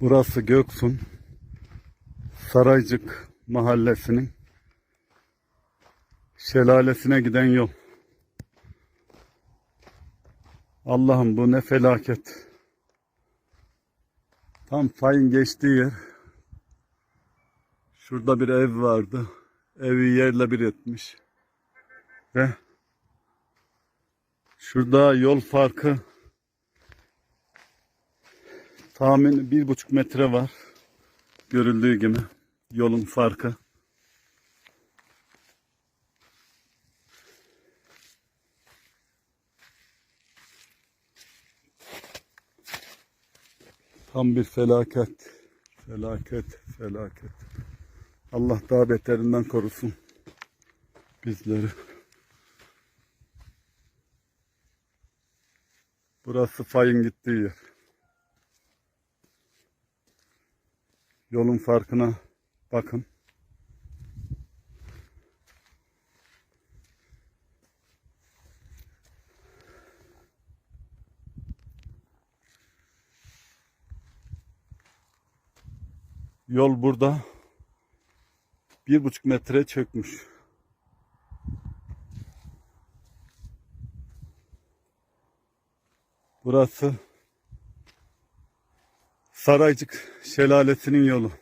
Burası Göksun Saraycık mahallesinin şelalesine giden yol. Allah'ım bu ne felaket. Tam fayın geçtiği yer. Şurada bir ev vardı. Evi yerle bir etmiş. Ve şurada yol farkı tahmin bir buçuk metre var. Görüldüğü gibi yolun farkı. Tam bir felaket. Felaket, felaket. Allah daha beterinden korusun bizleri. Burası fayın gittiği yer. Yolun farkına bakın. Yol burada bir buçuk metre çökmüş. Burası Saraycık Şelalesi'nin yolu.